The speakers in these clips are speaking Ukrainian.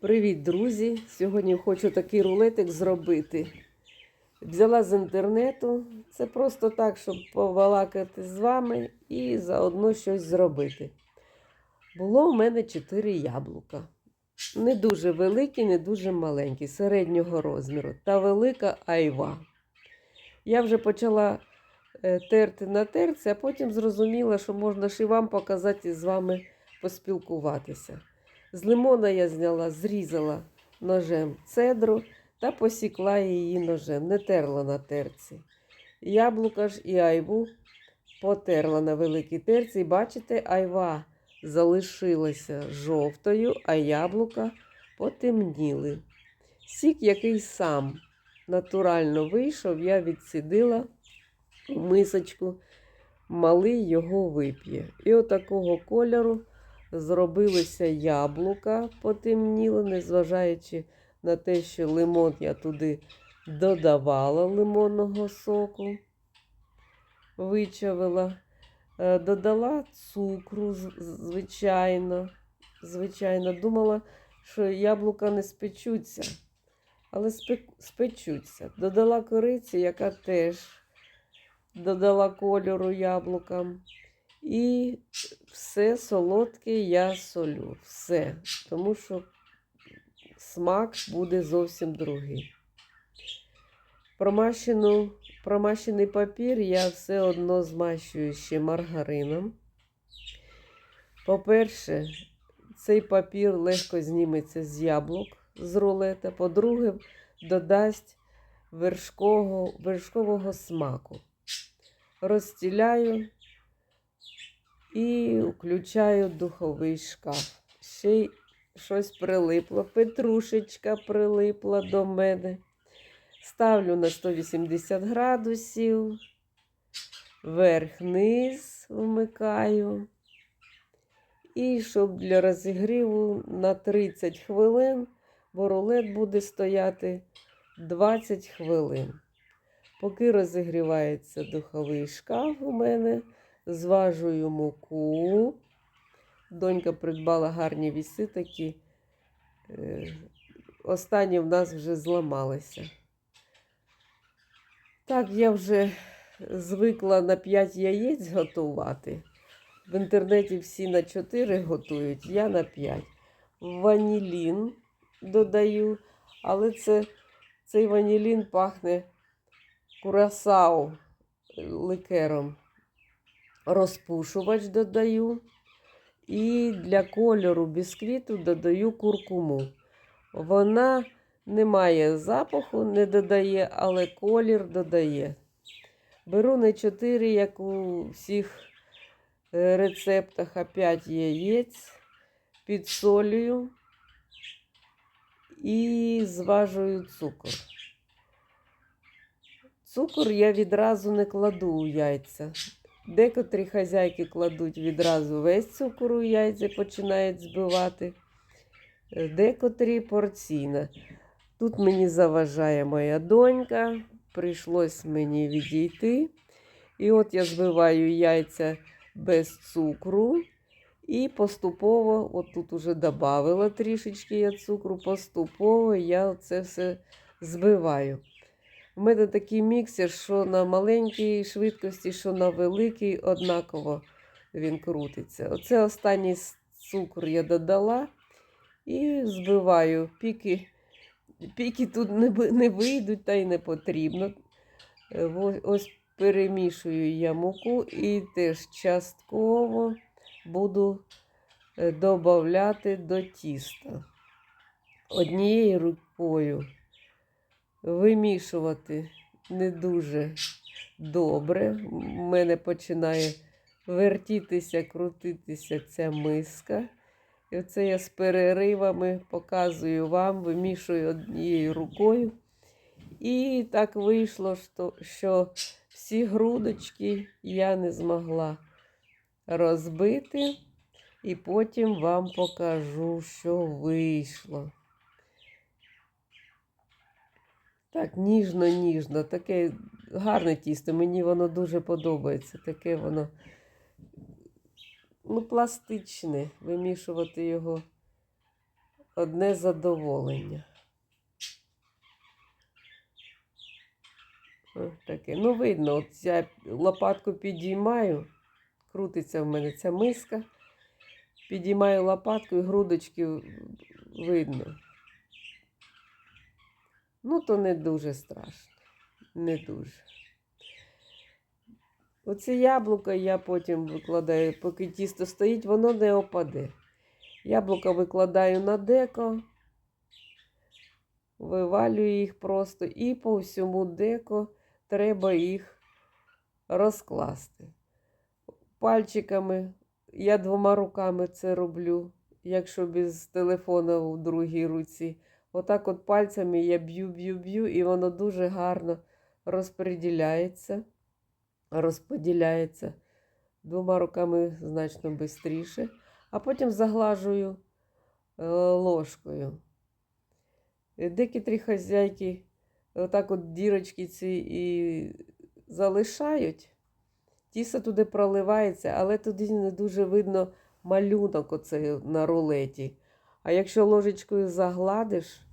Привіт, друзі! Сьогодні хочу такий рулетик зробити. Взяла з інтернету. Це просто так, щоб повалакати з вами і заодно щось зробити. Було у мене 4 яблука. Не дуже великі, не дуже маленькі, середнього розміру. Та велика айва. Я вже почала е, терти на терці, а потім зрозуміла, що можна ж і вам показати і з вами поспілкуватися. З лимона я зняла, зрізала ножем цедру та посікла її ножем, не терла на терці. Яблука ж і айву потерла на великій терці. І бачите, айва залишилася жовтою, а яблука потемніли. Сік, який сам натурально вийшов, я відсідила в мисочку, малий його вип'є. І отакого кольору зробилися яблука, потемніли, незважаючи на те, що лимон я туди додавала лимонного соку, вичавила, Е, додала цукру, звичайно. Звичайно, думала, що яблука не спечуться, але спечуться. Додала кориці, яка теж додала кольору яблукам. І все солодке я солю. Все. Тому що смак буде зовсім другий. Промащену, промащений папір я все одно змащую ще маргарином. По-перше, цей папір легко зніметься з яблук з рулета. По-друге, додасть вершкового, вершкового смаку. Розстіляю і включаю духовий шкаф. Ще й щось прилипло, петрушечка прилипла до мене. Ставлю на 180 градусів, верх-низ вмикаю. І щоб для розігріву на 30 хвилин, бо рулет буде стояти 20 хвилин. Поки розігрівається духовий шкаф у мене, зважую муку. Донька придбала гарні віси такі. Е, Останні в нас вже зламалися. Так, я вже звикла на 5 яєць готувати. В інтернеті всі на 4 готують, я на 5. Ванілін додаю, але це, цей ванілін пахне курасау ликером. Розпушувач додаю. І для кольору бісквіту додаю куркуму. Вона не має запаху, не додає, але колір додає. Беру не 4, як у всіх е, рецептах, а 5 яєць, підсолюю і зважую цукор. Цукор я відразу не кладу у яйця. Декотрі хазяйки кладуть відразу весь цукор у яйця починають збивати. Декотрі порційно. Тут мені заважає моя донька, прийшлось мені відійти. І от я збиваю яйця без цукру. І поступово, от тут уже додавила трішечки я цукру, поступово я це все збиваю. У мене такий міксер, що на маленькій швидкості, що на великій, однаково він крутиться. Оце останній цукор я додала і збиваю. Піки, піки тут не, вийдуть та й не потрібно. Е, Ось перемішую я муку і теж частково буду е, додавати до тіста. Однією рукою вимішувати не дуже добре. У мене починає вертітися, крутитися ця миска. І оце я з переривами показую вам, вимішую однією рукою. І так вийшло, що всі грудочки я не змогла розбити. І потім вам покажу, що вийшло. Так, ніжно-ніжно, таке гарне тісто. Мені воно дуже подобається. Таке воно ну, пластичне. Вимішувати його одне задоволення. Таке. Ну, видно, от я лопатку підіймаю, крутиться в мене ця миска. Підіймаю лопатку і грудочки видно. Ну, то не дуже страшно. Не дуже. Оце яблуко я потім викладаю, поки тісто стоїть, воно не опаде. Яблука викладаю на деко, вивалюю їх просто, і по всьому деко треба їх розкласти. Пальчиками, я двома руками це роблю, якщо без телефона у другій руці. Отак от пальцями я б'ю, б'ю, б'ю, і воно дуже гарно розподіляється. Розподіляється двома руками значно швидше, а потім заглажую е, ложкою. Е, Декотрі хазяйки отак от дірочки ці і залишають. Тісто туди проливається, але туди не дуже видно малюнок оцей на рулеті. А якщо ложечкою загладиш,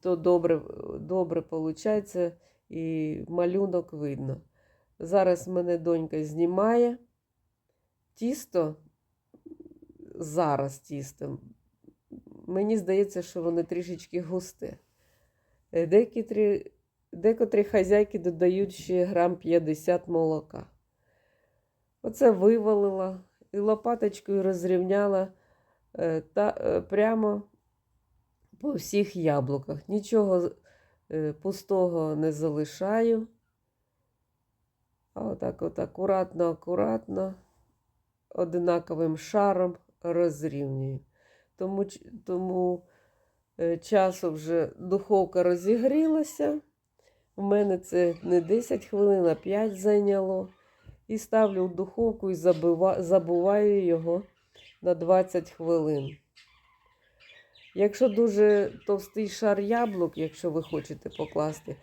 то добре, добре виходить і малюнок видно. Зараз мене донька знімає тісто, зараз тісто. Мені здається, що воно трішечки густе. Е, Декотрі, декотрі хазяйки додають ще грам 50 молока. Оце вивалила і лопаточкою розрівняла та, е, прямо по всіх яблуках. Нічого е, пустого не залишаю. А отак от акуратно, акуратно, одинаковим шаром розрівнюю. Тому, тому е, часу вже духовка розігрілася. У мене це не 10 хвилин, а 5 зайняло. І ставлю в духовку і забуваю його на 20 хвилин. Якщо дуже товстий шар яблук, якщо ви хочете покласти,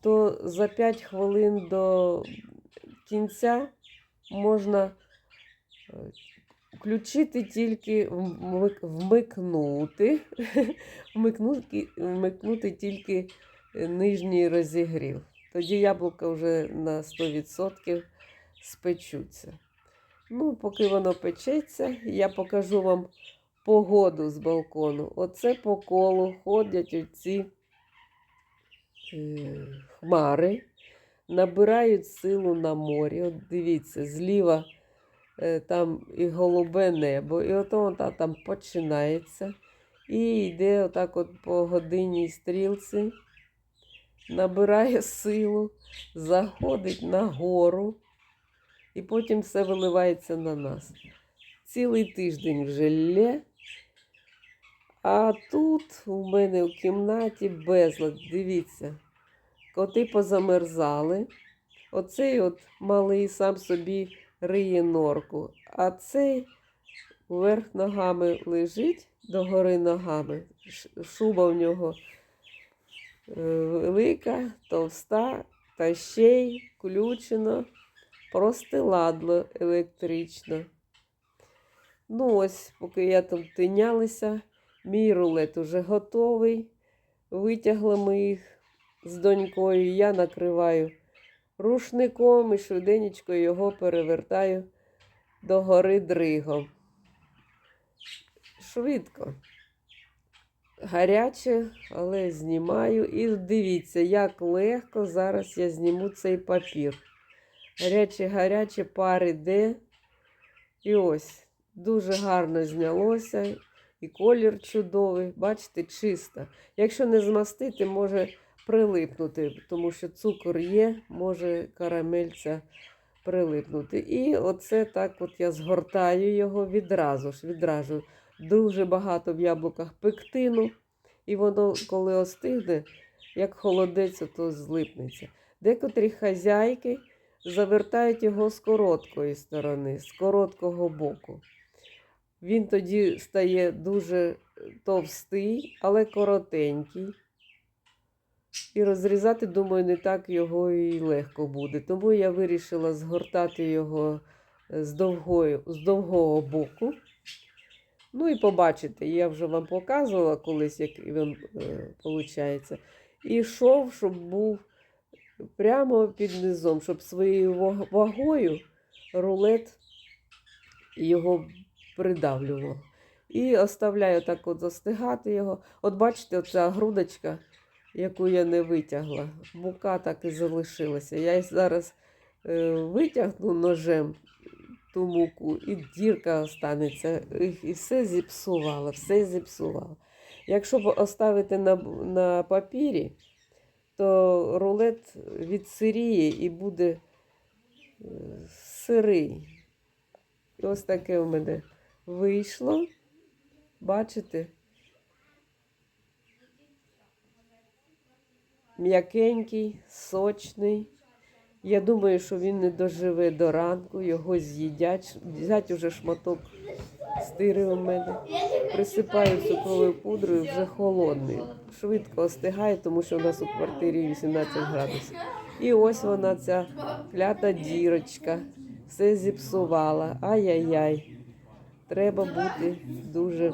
то за 5 хвилин до кінця можна е, включити тільки вмикнути, вмикнути, вмикнути тільки нижній розігрів. Тоді яблука вже на 100% спечуться. Ну, поки воно печеться, я покажу вам погоду з балкону. Оце по колу ходять оці е, хмари, набирають силу на морі. От дивіться, зліва е, там і голубе небо, і ото воно та- там починається. І йде отак от по годинній стрілці, набирає силу, заходить на гору, і потім все виливається на нас. Цілий тиждень вже лє. А тут у мене в кімнаті безлад. Дивіться, коти позамерзали. Оцей от малий сам собі риє норку, а цей вверх ногами лежить догори ногами. Шуба в нього е, велика, товста, та ще й включено простиладло електрично. Ну, ось, поки я там тинялася, мій рулет уже готовий. Витягли ми їх з донькою. Я накриваю рушником і швиденько його перевертаю до гори дригом. Швидко. Гаряче, але знімаю. І дивіться, як легко зараз я зніму цей папір. Гаряче, гаряче пар іде. І ось дуже гарно знялося. І колір чудовий, бачите, чисто. Якщо не змастити, може прилипнути, тому що цукор є, може карамельця прилипнути. І оце так от я згортаю його відразу ж, відразу. Дуже багато в яблуках пектину, і воно, коли остигне, як холодець, то злипнеться. Декотрі хазяйки завертають його з короткої сторони, з короткого боку. Він тоді стає дуже товстий, але коротенький. І розрізати, думаю, не так його і легко буде. Тому я вирішила згортати його з, довгою, з довгого боку. Ну і побачите, я вже вам показувала колись, як він виходить. І йшов, щоб був прямо під низом, щоб своєю вагою рулет його придавлював. І оставляю так от застигати його. От бачите, оця грудочка, яку я не витягла, мука так і залишилася. Я її зараз е, витягну ножем ту муку, і дірка останеться. І, все зіпсувала, все зіпсувала. Якщо оставити на, на папірі, то рулет відсиріє і буде е, сирий. І ось таке у мене вийшло. Бачите? М'якенький, сочний. Я думаю, що він не доживе до ранку, його з'їдять. Взять уже шматок стири у мене. Присипаю цукровою пудрою, вже холодний. Швидко остигає, тому що у нас у квартирі 18 градусів. І ось вона, ця клята дірочка. Все зіпсувала. Ай-яй-яй. Треба бути дуже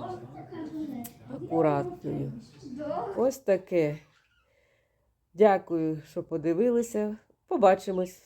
акуратною. Ось таке. Дякую, що подивилися. Побачимось.